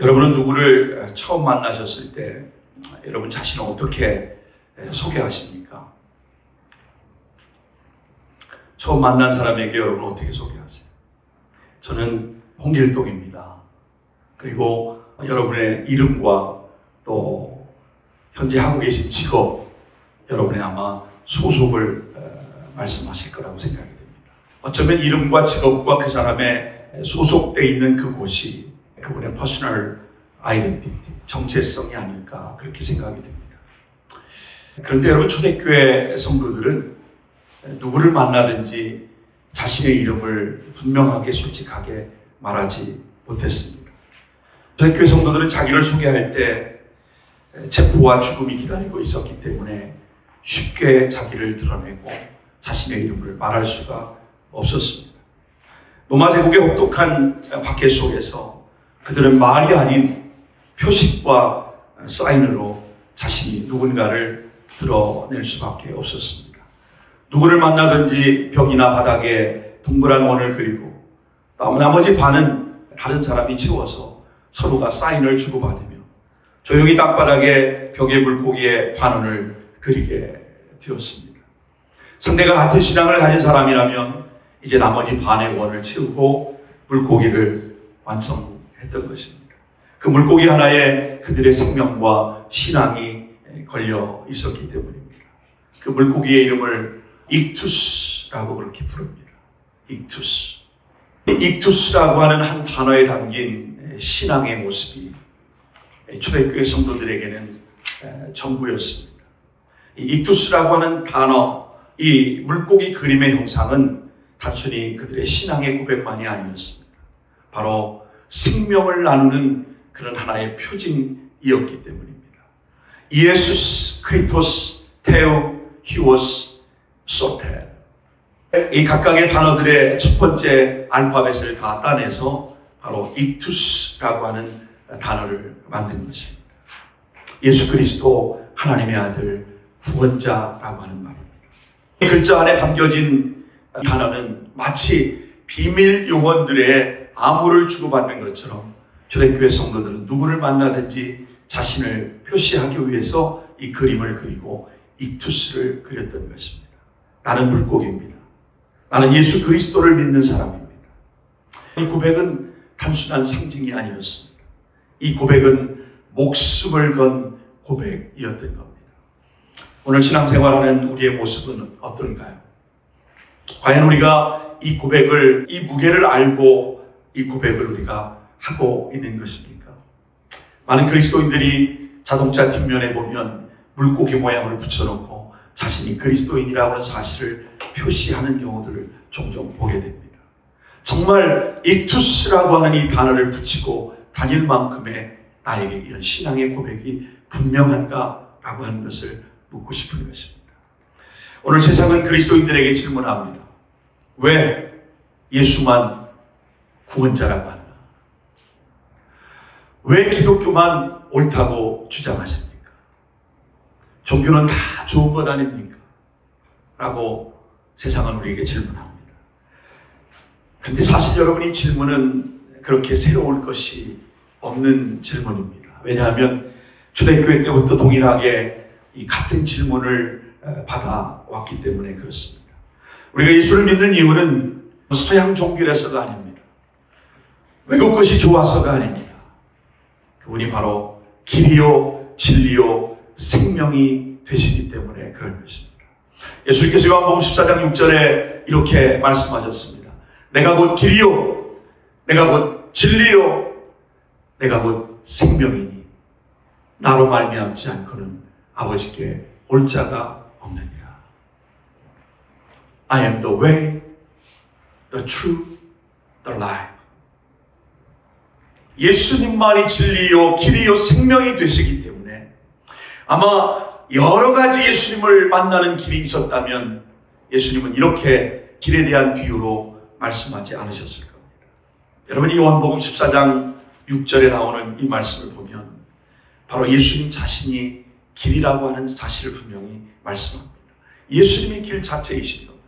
여러분은 누구를 처음 만나셨을 때 여러분 자신을 어떻게 소개하십니까? 처음 만난 사람에게 여러분 어떻게 소개하세요? 저는 홍길동입니다. 그리고 여러분의 이름과 또 현재 하고 계신 직업, 여러분의 아마 소속을 어, 말씀하실 거라고 생각이 됩니다. 어쩌면 이름과 직업과 그 사람의 소속돼 있는 그곳이 그분의 퍼스널 아이덴티티, 정체성이 아닐까 그렇게 생각이 됩니다. 그런데 여러분 초대교회 성도들은 누구를 만나든지 자신의 이름을 분명하게 솔직하게 말하지 못했습니다. 초대교회 성도들은 자기를 소개할 때 체포와 죽음이 기다리고 있었기 때문에 쉽게 자기를 드러내고 자신의 이름을 말할 수가 없었습니다. 로마 제국의 혹독한 박해 속에서 그들은 말이 아닌 표식과 사인으로 자신이 누군가를 드러낼 수밖에 없었습니다. 누구를 만나든지 벽이나 바닥에 동그란 원을 그리고 나머지 반은 다른 사람이 채워서 서로가 사인을 주고받으며 조용히 땅바닥에 벽에 물고기에 반원을 그리게 되었습니다. 상대가 같은 신앙을 가진 사람이라면 이제 나머지 반의 원을 채우고 물고기를 완성 했던 것입니다. 그 물고기 하나에 그들의 생명과 신앙이 걸려 있었기 때문입니다. 그 물고기의 이름을 익투스라고 그렇게 부릅니다. 익투스. 익투스라고 하는 한 단어에 담긴 신앙의 모습이 초대교회 성도들에게는 전부였습니다. 이 익투스라고 하는 단어, 이 물고기 그림의 형상은 단순히 그들의 신앙의 고백만이 아니었습니다. 바로 생명을 나누는 그런 하나의 표징이었기 때문입니다. 예수스, 크리토스, 테우, 히오스, 소텔. 이 각각의 단어들의 첫 번째 알파벳을 다 따내서 바로 익투스라고 하는 단어를 만든 것입니다. 예수 그리스도 하나님의 아들 구원자라고 하는 말입니다. 이 글자 안에 담겨진 단어는 마치 비밀 용언들의 암호를 주고받는 것처럼 초대교회 성도들은 누구를 만나든지 자신을 표시하기 위해서 이 그림을 그리고 익투스를 그렸던 것입니다. 나는 물고기입니다. 나는 예수 그리스도를 믿는 사람입니다. 이 고백은 단순한 상징이 아니었습니다. 이 고백은 목숨을 건 고백이었던 겁니다. 오늘 신앙생활하는 우리의 모습은 어떤가요? 과연 우리가 이 고백을, 이 무게를 알고 이 고백을 우리가 하고 있는 것입니까? 많은 그리스도인들이 자동차 뒷면에 보면 물고기 모양을 붙여놓고 자신이 그리스도인이라고 하는 사실을 표시하는 경우들을 종종 보게 됩니다. 정말 익투스라고 하는 이 단어를 붙이고 다닐 만큼의 나에게 이런 신앙의 고백이 분명한가라고 하는 것을 묻고 싶은 것입니다. 오늘 세상은 그리스도인들에게 질문합니다. 왜 예수만 구원자라고 하나? 왜 기독교만 옳다고 주장하십니까? 종교는 다 좋은 것 아닙니까? 라고 세상은 우리에게 질문합니다. 그런데 사실 여러분 이 질문은 그렇게 새로울 것이 없는 질문입니다. 왜냐하면 초대교회 때부터 동일하게 이 같은 질문을 받아왔기 때문에 그렇습니다. 우리가 예수를 믿는 이유는 서양 종교라서가 아닙니다. 외국 것이 좋아서가 아닙니다. 그분이 바로 길이요, 진리요, 생명이 되시기 때문에 그런 것입니다. 예수님께서 요한복음 14장 6절에 이렇게 말씀하셨습니다. 내가 곧 길이요, 내가 곧 진리요, 내가 곧 생명이니 나로 말미암지 않고는 아버지께 올 자가 없느니라. I am the way, the truth, the life. 예수님만이 진리요, 길이요, 생명이 되시기 때문에 아마 여러 가지 예수님을 만나는 길이 있었다면 예수님은 이렇게 길에 대한 비유로 말씀하지 않으셨을 겁니다. 여러분, 이 요한복음 14장 6절에 나오는 이 말씀을 보면 바로 예수님 자신이 길이라고 하는 사실을 분명히 말씀합니다. 예수님이 길 자체이신 겁니다.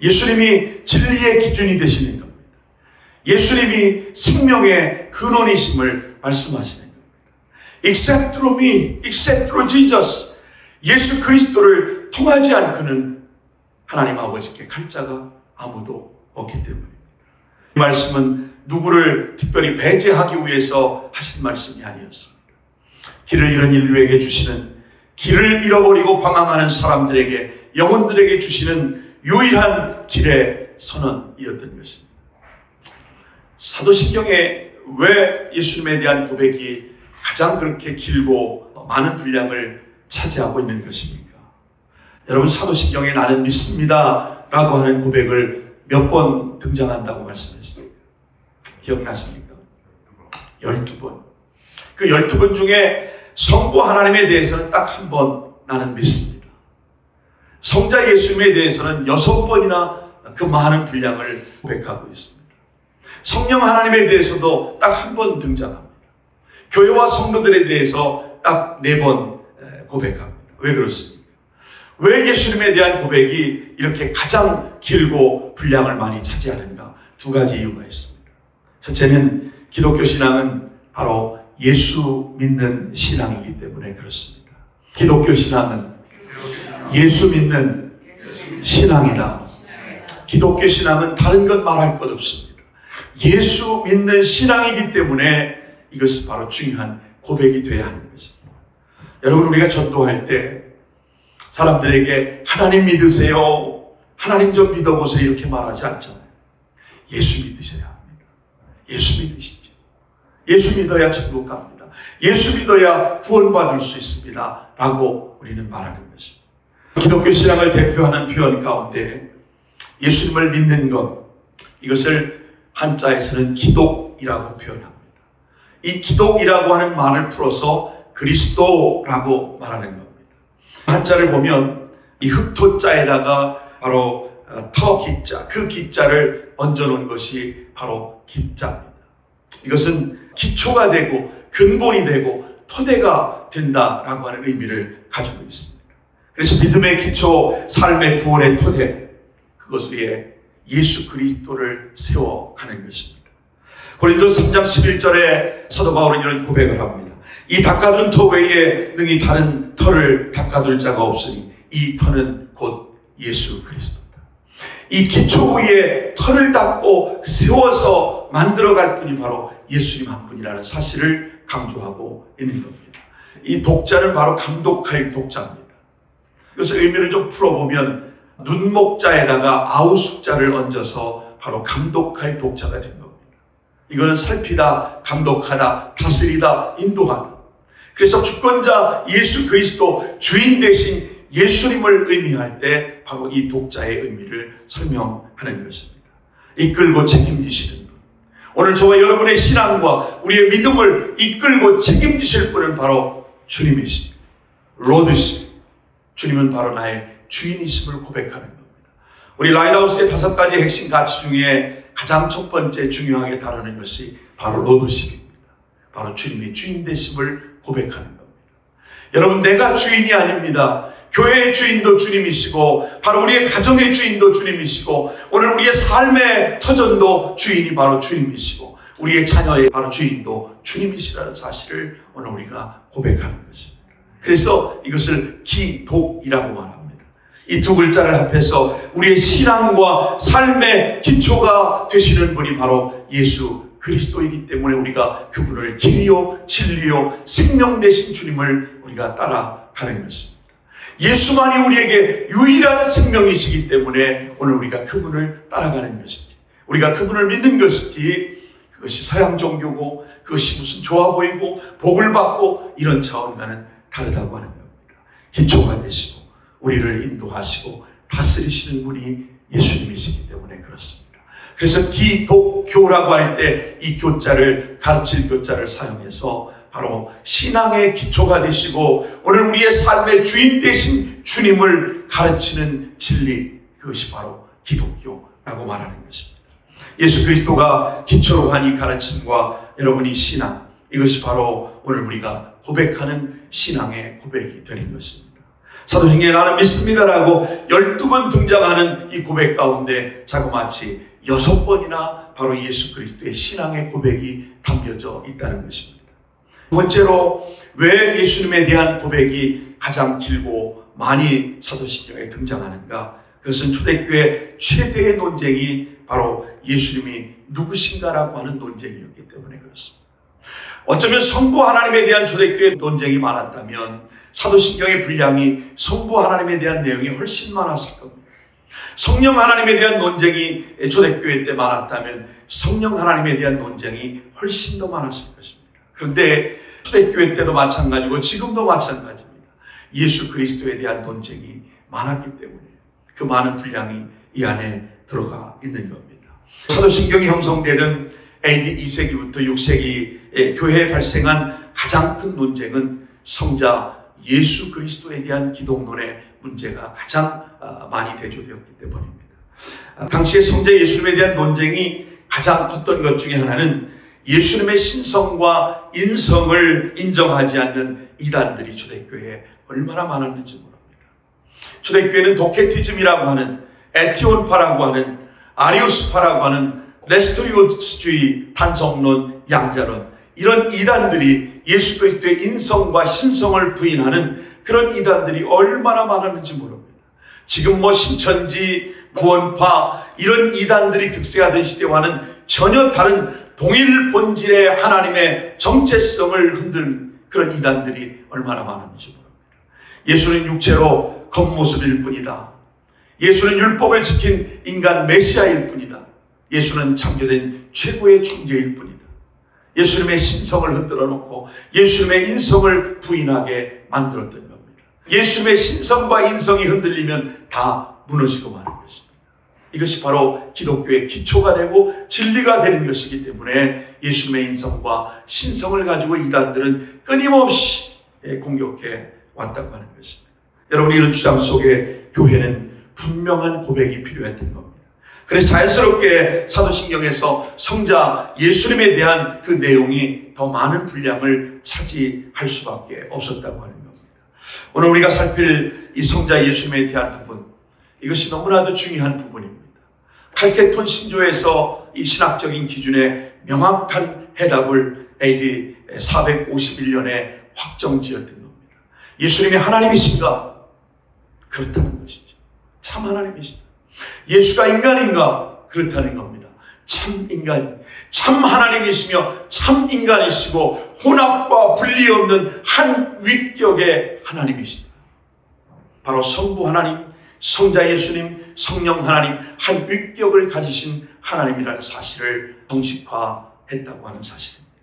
예수님이 진리의 기준이 되시는. 예수님이 생명의 근원이심을 말씀하시는 겁니다. Except through me, except through Jesus. 예수 그리스도를 통하지 않고는 하나님 아버지께 갈 자가 아무도 없기 때문입니다. 이 말씀은 누구를 특별히 배제하기 위해서 하신 말씀이 아니었습니다. 길을 잃은 인류에게 주시는 길을 잃어버리고 방황하는 사람들에게 영혼들에게 주시는 유일한 길의 선언이었던 것입니다. 사도신경에 왜 예수님에 대한 고백이 가장 그렇게 길고 많은 분량을 차지하고 있는 것입니까? 여러분 사도신경에 나는 믿습니다 라고 하는 고백을 몇 번 등장한다고 말씀했습니다. 기억나십니까? 12번. 그 12번 중에 성부 하나님에 대해서는 딱 한 번 나는 믿습니다. 성자 예수님에 대해서는 여섯 번이나 그 많은 분량을 고백하고 있습니다. 성령 하나님에 대해서도 딱 한 번 등장합니다. 교회와 성도들에 대해서 딱 네 번 고백합니다. 왜 그렇습니까? 왜 예수님에 대한 고백이 이렇게 가장 길고 분량을 많이 차지하는가? 두 가지 이유가 있습니다. 첫째는 기독교 신앙은 바로 예수 믿는 신앙이기 때문에 그렇습니다. 기독교 신앙은 예수 믿는 신앙이다. 기독교 신앙은 다른 것 말할 것 없습니다. 예수 믿는 신앙이기 때문에 이것이 바로 중요한 고백이 되어야 하는 것입니다. 여러분, 우리가 전도할 때 사람들에게 하나님 믿으세요. 하나님 좀 믿어보세요. 이렇게 말하지 않잖아요. 예수 믿으셔야 합니다. 예수 믿으시죠. 예수 믿어야 천국 갑니다. 예수 믿어야 구원받을 수 있습니다. 라고 우리는 말하는 것입니다. 기독교 신앙을 대표하는 표현 가운데 예수님을 믿는 것, 이것을 한자에서는 기독이라고 표현합니다. 이 기독이라고 하는 말을 풀어서 그리스도라고 말하는 겁니다. 한자를 보면 이 흑토자에다가 바로 터 기자, 그 기자를 얹어놓은 것이 바로 기자입니다. 이것은 기초가 되고 근본이 되고 토대가 된다라고 하는 의미를 가지고 있습니다. 그래서 믿음의 기초, 삶의 구원의 토대, 그것 위에 예수 그리스도를 세워가는 것입니다. 고린도 3장 11절에 사도 바울은 이런 고백을 합니다. 이 닦아둔 터 외에 능히 다른 터를 닦아둘 자가 없으니 이 터는 곧 예수 그리스도다. 이 기초 위에 터를 닦고 세워서 만들어갈 분이 바로 예수님 한 분이라는 사실을 강조하고 있는 겁니다. 이 독자는 바로 감독할 독자입니다. 그래서 의미를 좀 풀어보면 눈목자에다가 아우숙자를 얹어서 바로 감독할 독자가 된 겁니다. 이거는 살피다, 감독하다, 다스리다, 인도하다. 그래서 주권자 예수 그리스도 주인 대신 예수님을 의미할 때 바로 이 독자의 의미를 설명하는 것입니다. 이끌고 책임지시는 분. 오늘 저와 여러분의 신앙과 우리의 믿음을 이끌고 책임지실 분은 바로 주님이십니다. 로드십니다. 주님은 바로 나의 주인이심을 고백하는 겁니다. 우리 라이다우스의 다섯 가지 핵심 가치 중에 가장 첫 번째 중요하게 다루는 것이 바로 로드십입니다. 바로 주님이 주인 되심을 고백하는 겁니다. 여러분, 내가 주인이 아닙니다. 교회의 주인도 주님이시고, 바로 우리의 가정의 주인도 주님이시고, 오늘 우리의 삶의 터전도 주인이 바로 주님이시고, 우리의 자녀의 바로 주인도 주님이시라는 사실을 오늘 우리가 고백하는 것입니다. 그래서 이것을 기독이라고 말합니다. 이 두 글자를 합해서 우리의 신앙과 삶의 기초가 되시는 분이 바로 예수 그리스도이기 때문에 우리가 그분을 길이요, 진리요, 생명 되신 주님을 우리가 따라가는 것입니다. 예수만이 우리에게 유일한 생명이시기 때문에 오늘 우리가 그분을 따라가는 것이지. 우리가 그분을 믿는 것이지. 그것이 서양 종교고 그것이 무슨 좋아 보이고 복을 받고 이런 차원과는 다르다고 하는 겁니다. 기초가 되시고 우리를 인도하시고 다스리시는 분이 예수님이시기 때문에 그렇습니다. 그래서 기독교라고 할 때 이 교자를 가르칠 교자를 사용해서 바로 신앙의 기초가 되시고 오늘 우리의 삶의 주인 되신 주님을 가르치는 진리 그것이 바로 기독교라고 말하는 것입니다. 예수 그리스도가 기초로 한 이 가르침과 여러분이 신앙 이것이 바로 오늘 우리가 고백하는 신앙의 고백이 되는 것입니다. 사도행전에 나는 믿습니다라고 12번 등장하는 이 고백 가운데 자그마치 여섯 번이나 바로 예수 그리스도의 신앙의 고백이 담겨져 있다는 것입니다. 두 번째로 왜 예수님에 대한 고백이 가장 길고 많이 사도신경에 등장하는가? 그것은 초대교회 최대의 논쟁이 바로 예수님이 누구신가라고 하는 논쟁이었기 때문에 그렇습니다. 어쩌면 성부 하나님에 대한 초대교회 논쟁이 많았다면 사도신경의 분량이 성부 하나님에 대한 내용이 훨씬 많았을 겁니다. 성령 하나님에 대한 논쟁이 초대교회 때 많았다면 성령 하나님에 대한 논쟁이 훨씬 더 많았을 것입니다. 그런데 초대교회 때도 마찬가지고 지금도 마찬가지입니다. 예수 그리스도에 대한 논쟁이 많았기 때문에 그 많은 분량이 이 안에 들어가 있는 겁니다. 사도신경이 형성되는 AD 2세기부터 6세기 교회에 발생한 가장 큰 논쟁은 성자 예수 그리스도에 대한 기독론의 문제가 가장 아, 많이 대조되었기 때문입니다. 아, 당시에 성자 예수님에 대한 논쟁이 가장 컸던 것 중에 하나는 예수님의 신성과 인성을 인정하지 않는 이단들이 초대교회에 얼마나 많았는지 모릅니다. 초대교회는 도케티즘이라고 하는 에티온파라고 하는 아리우스파라고 하는 레스토리오스주의 반성론 양자론 이런 이단들이 예수 그리스도의 인성과 신성을 부인하는 그런 이단들이 얼마나 많았는지 모릅니다. 지금 뭐 신천지, 구원파 이런 이단들이 득세하던 시대와는 전혀 다른 동일 본질의 하나님의 정체성을 흔든 그런 이단들이 얼마나 많은지 모릅니다. 예수는 육체로 겉모습일 뿐이다. 예수는 율법을 지킨 인간 메시아일 뿐이다. 예수는 창조된 최고의 존재일 뿐이다. 예수님의 신성을 흔들어 놓고 예수님의 인성을 부인하게 만들었던 겁니다. 예수님의 신성과 인성이 흔들리면 다 무너지고 마는 것입니다. 이것이 바로 기독교의 기초가 되고 진리가 되는 것이기 때문에 예수님의 인성과 신성을 가지고 이단들은 끊임없이 공격해 왔다고 하는 것입니다. 여러분 이런 주장 속에 교회는 분명한 고백이 필요했던 겁니다. 그래서 자연스럽게 사도신경에서 성자 예수님에 대한 그 내용이 더 많은 분량을 차지할 수밖에 없었다고 하는 겁니다. 오늘 우리가 살필 이 성자 예수님에 대한 부분, 이것이 너무나도 중요한 부분입니다. 칼케톤 신조에서 이 신학적인 기준에 명확한 해답을 AD 451년에 확정 지었던 겁니다. 예수님이 하나님이신가? 그렇다는 것이죠. 참 하나님이시다. 예수가 인간인가? 그렇다는 겁니다. 참 인간, 참 하나님이시며 참 인간이시고 혼합과 분리 없는 한 윗격의 하나님이시다. 바로 성부 하나님, 성자 예수님, 성령 하나님 한 윗격을 가지신 하나님이라는 사실을 정식화했다고 하는 사실입니다.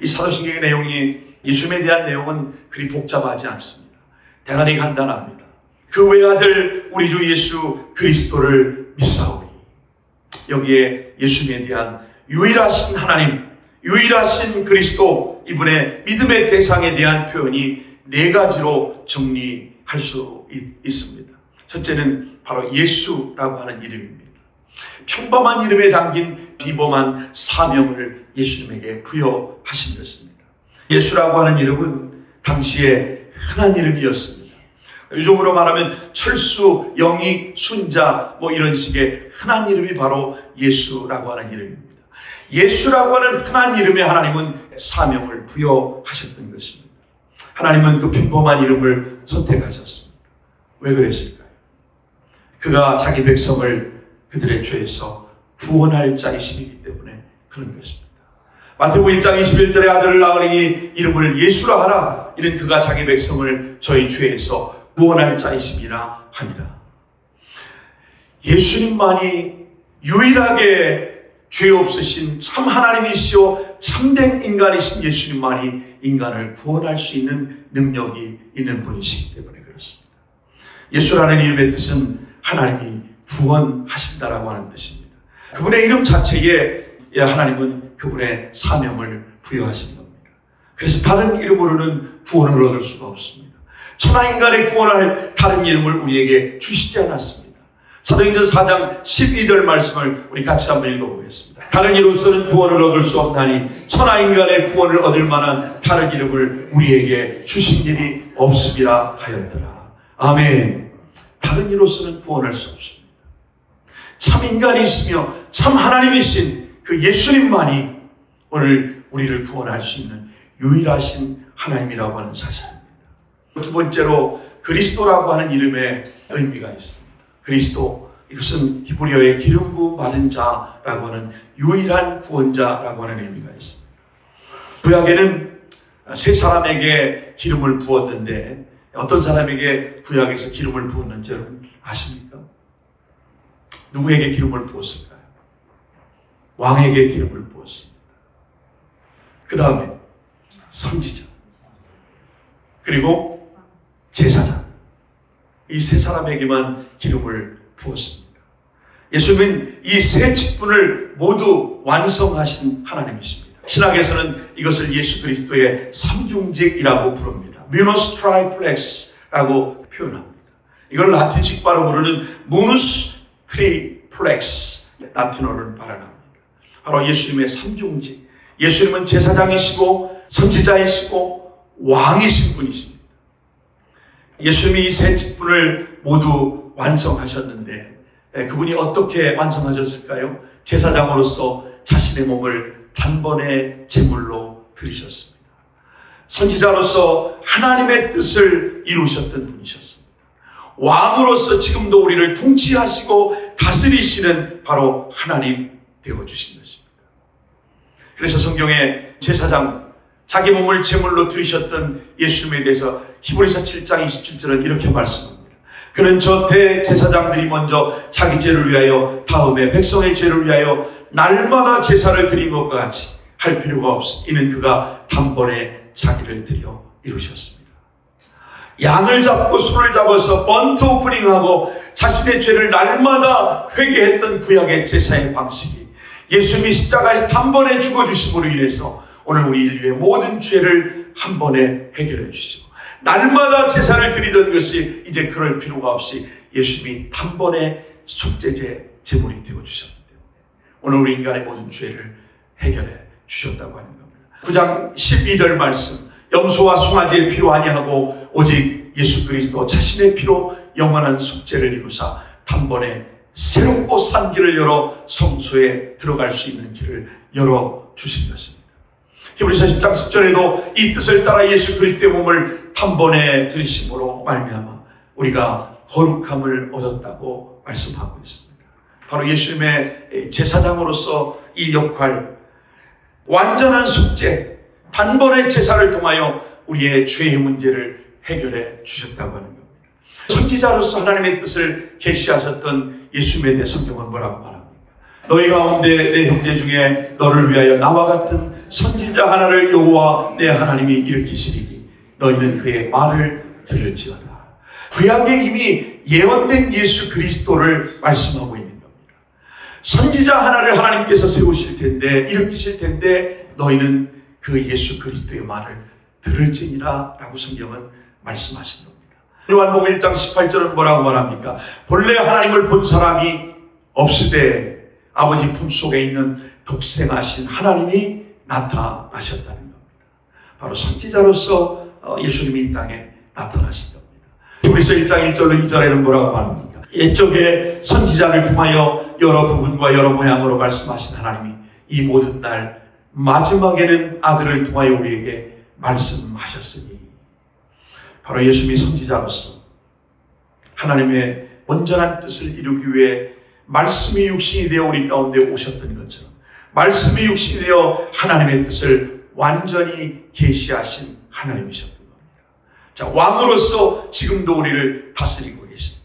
이 사도신경의 내용이 예수님에 대한 내용은 그리 복잡하지 않습니다. 대단히 간단합니다. 그 외아들 우리 주 예수 그리스도를 믿사오니 여기에 예수님에 대한 유일하신 하나님, 유일하신 그리스도 이분의 믿음의 대상에 대한 표현이 네 가지로 정리할 수 있, 습니다 첫째는 바로 예수라고 하는 이름입니다. 평범한 이름에 담긴 비범한 사명을 예수님에게 부여하신 것입니다. 예수라고 하는 이름은 당시에 흔한 이름이었습니다. 요즘으로 말하면 철수, 영희, 순자 뭐 이런 식의 흔한 이름이 바로 예수라고 하는 이름입니다. 예수라고 하는 흔한 이름의 하나님은 사명을 부여하셨던 것입니다. 하나님은 그 평범한 이름을 선택하셨습니다. 왜 그랬을까요? 그가 자기 백성을 그들의 죄에서 구원할 자이심이기 때문에 그런 것입니다. 마태복 1장 21절에 아들을 낳으니 이름을 예수라 하라. 이는 그가 자기 백성을 저희 죄에서 구원할 자이심이라 하니라. 예수님만이 유일하게 죄 없으신 참 하나님이시오 참된 인간이신 예수님만이 인간을 구원할 수 있는 능력이 있는 분이시기 때문에 그렇습니다. 예수라는 이름의 뜻은 하나님이 구원하신다라고 하는 뜻입니다. 그분의 이름 자체에 하나님은 그분의 사명을 부여하신 겁니다. 그래서 다른 이름으로는 구원을 얻을 수가 없습니다. 천하 인간의 구원할 다른 이름을 우리에게 주시지 않았습니다. 사도행전 4장 12절 말씀을 우리 같이 한번 읽어보겠습니다. 다른 이로서는 구원을 얻을 수 없나니 천하 인간의 구원을 얻을 만한 다른 이름을 우리에게 주신 일이 없음이라 하였더라. 아멘. 다른 이로서는 구원할 수 없습니다. 참 인간이시며 참 하나님이신 그 예수님만이 오늘 우리를 구원할 수 있는 유일하신 하나님이라고 하는 사실입니다. 두 번째로 그리스도라고 하는 이름의 의미가 있습니다. 그리스도 이것은 히브리어의 기름 부음 받은 자라고 하는 유일한 구원자라고 하는 의미가 있습니다. 구약에는 세 사람에게 기름을 부었는데 어떤 사람에게 구약에서 기름을 부었는지 여러분 아십니까? 누구에게 기름을 부었을까요? 왕에게 기름을 부었습니다. 그 다음에 선지자 그리고 제사장 이 세 사람에게만 기름을 부었습니다. 예수님은 이세 직분을 모두 완성하신 하나님이십니다. 신학에서는 이것을 예수 그리스도의 삼중직이라고 부릅니다. 뮤너스 트라이플렉스라고 표현합니다. 이걸 라틴식 발음 으로는 무누스 트리플렉스 라틴어를 발언합니다. 바로 예수님의 삼중직. 예수님은 제사장이시고 선지자이시고 왕이신 분이십니다. 예수님이 이 세 직분을 모두 완성하셨는데 예, 그분이 어떻게 완성하셨을까요? 제사장으로서 자신의 몸을 단번에 제물로 드리셨습니다. 선지자로서 하나님의 뜻을 이루셨던 분이셨습니다. 왕으로서 지금도 우리를 통치하시고 다스리시는 바로 하나님 되어주신 것입니다. 그래서 성경에 제사장, 자기 몸을 제물로 드리셨던 예수님에 대해서 히브리서 7장 27절은 이렇게 말씀합니다. 그는 저 대제사장들이 먼저 자기 죄를 위하여 다음에 백성의 죄를 위하여 날마다 제사를 드린 것과 같이 할 필요가 없어. 이는 그가 단번에 자기를 드려 이루셨습니다. 양을 잡고 술을 잡아서 번트 오프닝하고 자신의 죄를 날마다 회개했던 구약의 제사의 방식이 예수님이 십자가에서 단번에 죽어주심으로 인해서 오늘 우리 인류의 모든 죄를 한 번에 해결해 주시죠. 날마다 제사를 드리던 것이 이제 그럴 필요가 없이 예수님이 단번에 속죄제 제물이 되어 때문에 오늘 우리 인간의 모든 죄를 해결해 주셨다고 하는 겁니다. 9장 12절 말씀 염소와 송아지의 피로 아니하고 오직 예수 그리스도 자신의 피로 영원한 속죄를 이루사 단번에 새롭고 산 길을 열어 성소에 들어갈 수 있는 길을 열어 주신 것입니다. 히브리서 10장 10절에도 이 뜻을 따라 예수 그리스도의 몸을 단번에 들이심으로 말미암아 우리가 거룩함을 얻었다고 말씀하고 있습니다. 바로 예수님의 제사장으로서 이 역할 완전한 속죄 단번에 제사를 통하여 우리의 죄의 문제를 해결해 주셨다고 하는 겁니다. 선지자로서 하나님의 뜻을 계시하셨던 예수님에 대해 성경은 뭐라고 말합니까? 너희 가운데 내 형제 중에 너를 위하여 나와 같은 선지자 하나를 여호와 내 하나님이 일으키시리니 너희는 그의 말을 들을지어다. 구약에 이미 예언된 예수 그리스도를 말씀하고 있는 겁니다. 선지자 하나를 하나님께서 세우실 텐데 일으키실 텐데 너희는 그 예수 그리스도의 말을 들을지니라 라고 성경은 말씀하신 겁니다. 요한복음 1장 18절은 뭐라고 말합니까? 본래 하나님을 본 사람이 없으되 아버지 품속에 있는 독생하신 하나님이 나타나셨다는 겁니다. 바로 선지자로서 어, 예수님이 이 땅에 나타나신 겁니다. 히브리서 1장 1절로 2절에는 뭐라고 말합니까? 옛적에 선지자를 통하여 여러 부분과 여러 모양으로 말씀하신 하나님이 이 모든 날 마지막에는 아들을 통하여 우리에게 말씀하셨으니 바로 예수님이 선지자로서 하나님의 온전한 뜻을 이루기 위해 말씀이 육신이 되어 우리 가운데 오셨던 것처럼 말씀이 육신이 되어 하나님의 뜻을 완전히 계시하신 하나님이셨던 겁니다. 자, 왕으로서 지금도 우리를 다스리고 계십니다.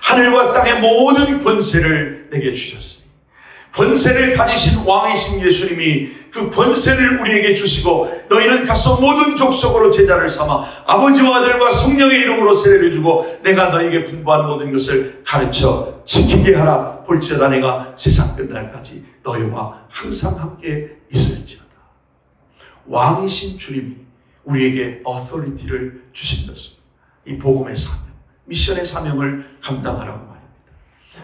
하늘과 땅의 모든 권세를 내게 주셨으니 권세를 가지신 왕이신 예수님이 그 권세를 우리에게 주시고 너희는 가서 모든 족속으로 제자를 삼아 아버지와 아들과 성령의 이름으로 세례를 주고 내가 너에게 분부한 모든 것을 가르쳐 지키게 하라. 볼지어다 내가 세상 끝날까지 너희와 항상 함께 있을지어다. 왕이신 주님이 우리에게 어토리티를 주신 것입니다. 이 복음의 사명 미션의 사명을 감당하라고 말입니다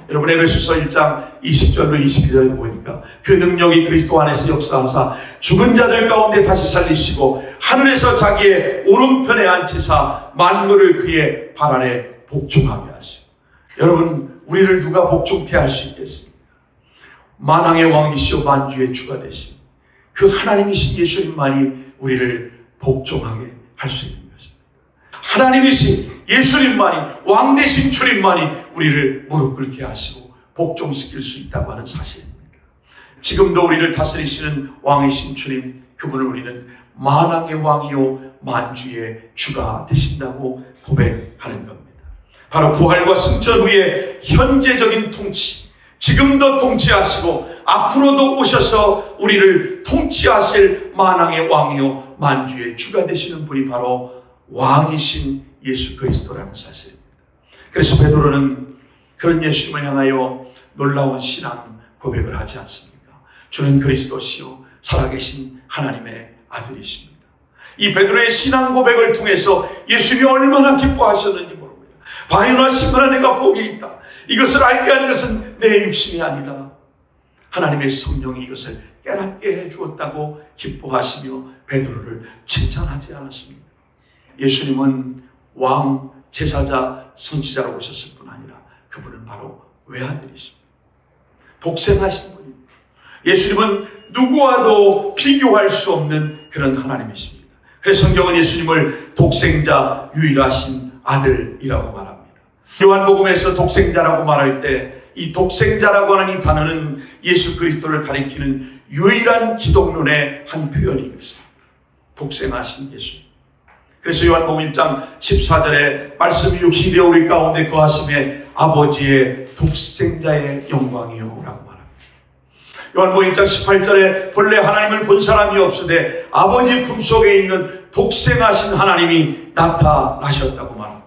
여러분 에베소서 1장 20절로 22절에 보니까 그 능력이 그리스도 안에서 역사하사 죽은 자들 가운데 다시 살리시고 하늘에서 자기의 오른편에 앉히사 만물을 그의 발 아래 복종하게 하시고 여러분 우리를 누가 복종케 할 수 있겠습니까? 만왕의 왕이시오 만주의 주가 되신 그 하나님이신 예수님만이 우리를 복종하게 할 수 있는 것입니다. 하나님이신 예수님만이 왕 대신 주님만이 우리를 무릎 꿇게 하시고 복종시킬 수 있다고 하는 사실입니다. 지금도 우리를 다스리시는 왕이신 주님 그분을 우리는 만왕의 왕이요 만주의 주가 되신다고 고백하는 겁니다. 바로 부활과 승천 후에 현재적인 통치, 지금도 통치하시고 앞으로도 오셔서 우리를 통치하실 만왕의 왕이요 만주의 주가 되시는 분이 바로 왕이신 예수 그리스도라는 사실입니다. 그래서 베드로는 그런 예수님을 향하여 놀라운 신앙 고백을 하지 않습니까? 주는 그리스도시요 살아계신 하나님의 아들이십니다. 이 베드로의 신앙 고백을 통해서 예수님이 얼마나 기뻐하셨는지 모릅니다. 바요나 시므라 내가 복이 있다. 이것을 알게 한 것은 내 육신이 아니다. 하나님의 성령이 이것을 깨닫게 해 주었다고 기뻐하시며 베드로를 칭찬하지 않았습니다. 예수님은 왕, 제사자, 선지자로 오셨을 뿐 아니라 그분은 바로 외아들이십니다. 독생하신 분입니다. 예수님은 누구와도 비교할 수 없는 그런 하나님이십니다. 그래서 성경은 예수님을 독생자 유일하신 아들이라고 말합니다. 요한복음에서 독생자라고 말할 때 이 독생자라고 하는 이 단어는 예수 그리스도를 가리키는 유일한 기독론의 한 표현인 것입니다. 독생하신 예수. 그래서 요한복음 1장 14절에 말씀이 육신이 되어 우리 가운데 거하심에 아버지의 독생자의 영광이요 라고 말합니다. 요한복음 1장 18절에 본래 하나님을 본 사람이 없으되 아버지 품속에 있는 독생하신 하나님이 나타나셨다고 말합니다.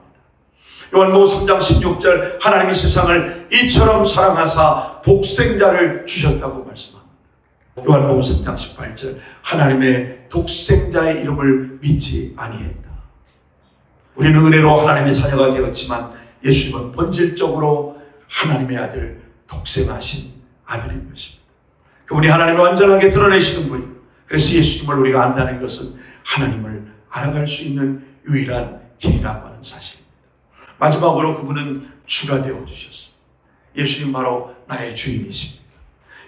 요한복음 3장 16절 하나님이 세상을 이처럼 사랑하사 독생자를 주셨다고 말씀합니다. 요한복음 3장 18절 하나님의 독생자의 이름을 믿지 아니했다. 우리는 은혜로 하나님의 자녀가 되었지만 예수님은 본질적으로 하나님의 아들 독생하신 아들인 것입니다. 그분이 하나님을 완전하게 드러내시는 분이고 그래서 예수님을 우리가 안다는 것은 하나님을 알아갈 수 있는 유일한 길이라고 하는 사실입니다. 마지막으로 그분은 주가 되어 주셨습니다. 예수님 바로 나의 주인이십니다.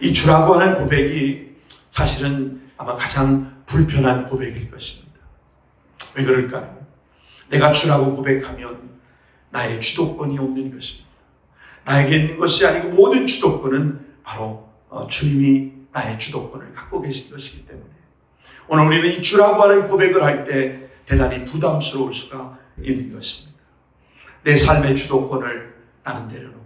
이 주라고 하는 고백이 사실은 아마 가장 불편한 고백일 것입니다. 왜 그럴까요? 내가 주라고 고백하면 나의 주도권이 없는 것입니다. 나에게 있는 것이 아니고 모든 주도권은 바로 어, 주님이 나의 주도권을 갖고 계신 것이기 때문에 오늘 우리는 이 주라고 하는 고백을 할 때 대단히 부담스러울 수가 있는 것입니다. 내 삶의 주도권을 나는 내려놓고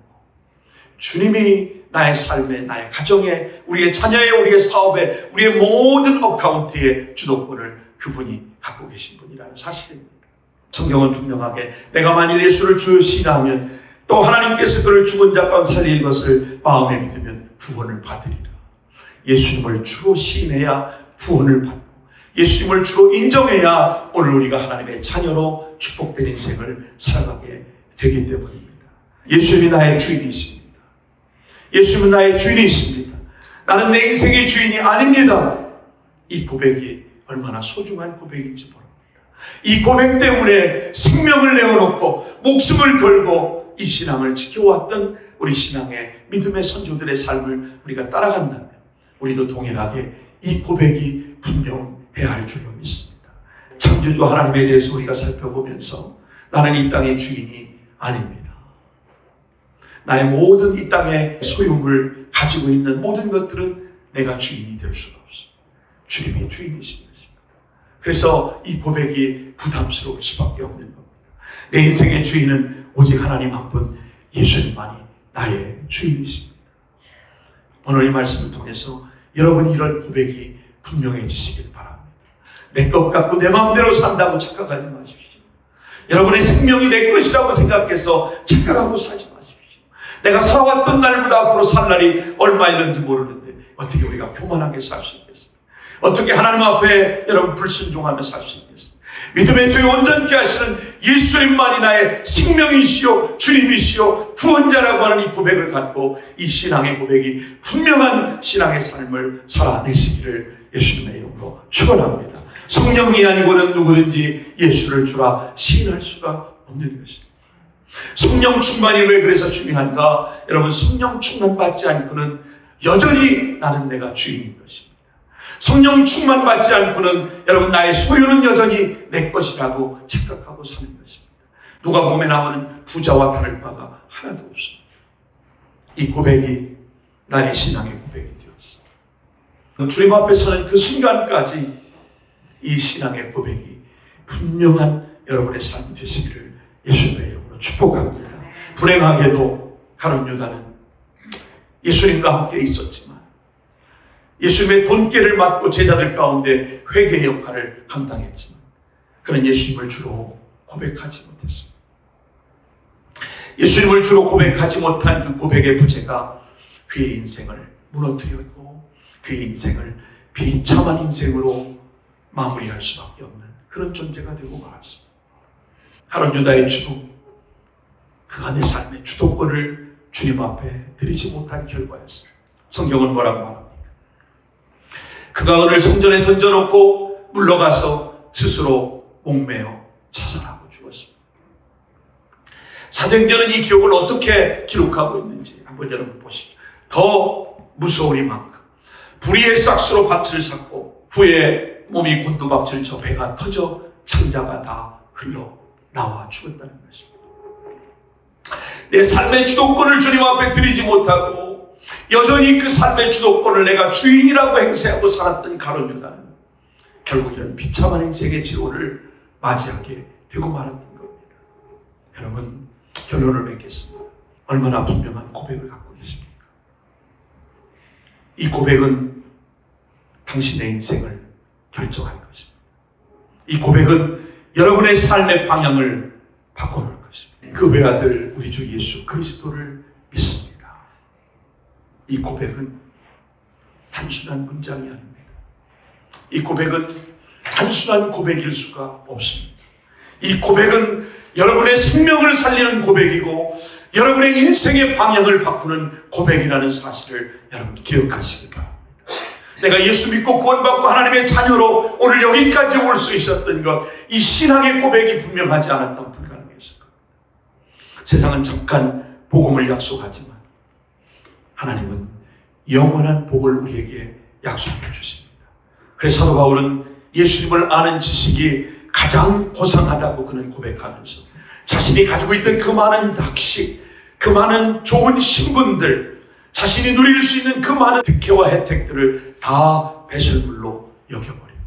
주님이 나의 삶에, 나의 가정에, 우리의 자녀의, 우리의 사업에, 우리의 모든 어카운트의 주도권을 그분이 갖고 계신 분이라는 사실입니다. 성경은 분명하게 내가 만일 예수를 주로 신하면 또 하나님께서 그를 죽은 자 가운데 살릴 것을 마음에 믿으면 구원을 받으리라. 예수님을 주로 시인해야 구원을 받고 예수님을 주로 인정해야 오늘 우리가 하나님의 자녀로 축복된 인생을 살아가게 되기 때문입니다. 예수님이 나의 주인이십니다. 예수님은 나의 주인이십니다. 나는 내 인생의 주인이 아닙니다. 이 고백이 얼마나 소중한 고백인지 모릅니다. 이 고백 때문에 생명을 내어놓고 목숨을 걸고 이 신앙을 지켜왔던 우리 신앙의 믿음의 선조들의 삶을 우리가 따라간다면 우리도 동일하게 이 고백이 분명해야 할 줄로 믿습니다. 창조주 하나님에 대해서 우리가 살펴보면서 나는 이 땅의 주인이 아닙니다. 나의 모든 이 땅의 소유물 가지고 있는 모든 것들은 내가 주인이 될 수가 없어. 주님이 주인이신 것입니다. 그래서 이 고백이 부담스러울 수밖에 없는 겁니다. 내 인생의 주인은 오직 하나님 한 분, 예수님만이 나의 주인이십니다. 오늘 이 말씀을 통해서 여러분이 이런 고백이 분명해지시길 바랍니다. 내것 갖고 내 마음대로 산다고 착각하지 마십시오. 여러분의 생명이 내 것이라고 생각해서 착각하고 사지 마십시오. 내가 살아왔던 날보다 앞으로 살 날이 얼마 있는지 모르는데 어떻게 우리가 교만하게 살 수 있겠습니까? 어떻게 하나님 앞에 여러분 불순종하며 살 수 있겠습니까? 믿음의 주에 온전케 하시는 예수님만이 나의 생명이시요 주님이시요 구원자라고 하는 이 고백을 갖고 이 신앙의 고백이 분명한 신앙의 삶을 살아내시기를 예수님의 이름으로 축원합니다. 성령이 아니고는 누구든지 예수를 주라 시인할 수가 없는 것입니다. 성령 충만이 왜 그래서 중요한가? 여러분 성령 충만 받지 않고는 여전히 나는 내가 주인인 것입니다. 성령 충만 받지 않고는 여러분 나의 소유는 여전히 내 것이라고 착각하고 사는 것입니다. 누가 보면 나오는 부자와 다를 바가 하나도 없습니다. 이 고백이 나의 신앙의 고백이 되었어. 주님 앞에 서는 그 순간까지 이 신앙의 고백이 분명한 여러분의 삶이 되시기를 예수님의 이름으로 축복합니다. 불행하게도 가론 유다는 예수님과 함께 있었지만 예수님의 돈깨를 맞고 제자들 가운데 회개 역할을 감당했지만 그는 예수님을 주로 고백하지 못했습니다. 예수님을 주로 고백하지 못한 그 고백의 부재가 그의 인생을 무너뜨렸고 그의 인생을 비참한 인생으로 마무리할 수밖에 없는 그런 존재가 되고 말았습니다. 하론 유다의 죽음, 그가 내 삶의 주도권을 주님 앞에 드리지 못한 결과였습니다. 성경은 뭐라고 말합니까? 그가 은을 성전에 던져놓고 물러가서 스스로 목매어 자살하고 죽었습니다. 사도행전은 이 기록을 어떻게 기록하고 있는지 한번 여러분 보십시오. 더 무서우리만큼 불의의 싹스로 밭을 샀고 후에 몸이 곤두박질 쳐 배가 터져 창자가 다 흘러 나와 죽었다는 것입니다. 내 삶의 주도권을 주님 앞에 드리지 못하고 여전히 그 삶의 주도권을 내가 주인이라고 행세하고 살았던 가론 유다는 결국 이런 비참한 인생의 지로를 맞이하게 되고 말았던 겁니다. 여러분 결론을 맺겠습니다. 얼마나 분명한 고백을 갖고 계십니까? 이 고백은 당신의 인생을 결정할 것입니다. 이 고백은 여러분의 삶의 방향을 바꿔놓을 것입니다. 그 외아들 우리 주 예수 그리스도를 믿습니다. 이 고백은 단순한 문장이 아닙니다. 이 고백은 단순한 고백일 수가 없습니다. 이 고백은 여러분의 생명을 살리는 고백이고 여러분의 인생의 방향을 바꾸는 고백이라는 사실을 여러분 기억하시기 바랍니다. 내가 예수 믿고 구원받고 하나님의 자녀로 오늘 여기까지 올 수 있었던 것, 이 신앙의 고백이 분명하지 않았다면 불가능했을 겁니다. 세상은 잠깐 복음을 약속하지만 하나님은 영원한 복을 우리에게 약속해 주십니다. 그래서 사도 바울은 예수님을 아는 지식이 가장 고상하다고 그는 고백하면서 자신이 가지고 있던 그 많은 학식, 그 많은 좋은 신분들, 자신이 누릴 수 있는 그 많은 득혜와 혜택들을 다 배설물로 여겨버리고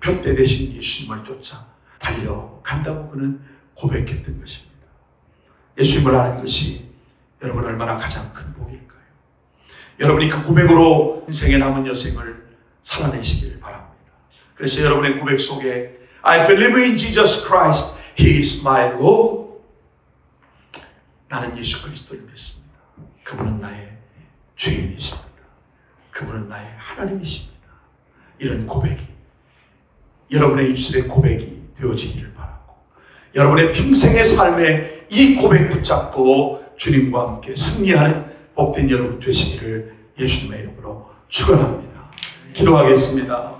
벽대 대신 예수님을 쫓아 달려간다고 그는 고백했던 것입니다. 예수님을 아는 것이 여러분 얼마나 가장 큰 복일까요? 여러분이 그 고백으로 인생의 남은 여생을 살아내시기를 바랍니다. 그래서 여러분의 고백 속에 I believe in Jesus Christ. He is my Lord. 나는 예수 그리스도를 믿습니다. 그분은 나의 주인이십니다. 그분은 나의 하나님이십니다. 이런 고백이 여러분의 입술의 고백이 되어지기를 바라고 여러분의 평생의 삶에 이 고백 붙잡고 주님과 함께 승리하는 복된 여러분 되시기를 예수님의 이름으로 축원합니다. 기도하겠습니다.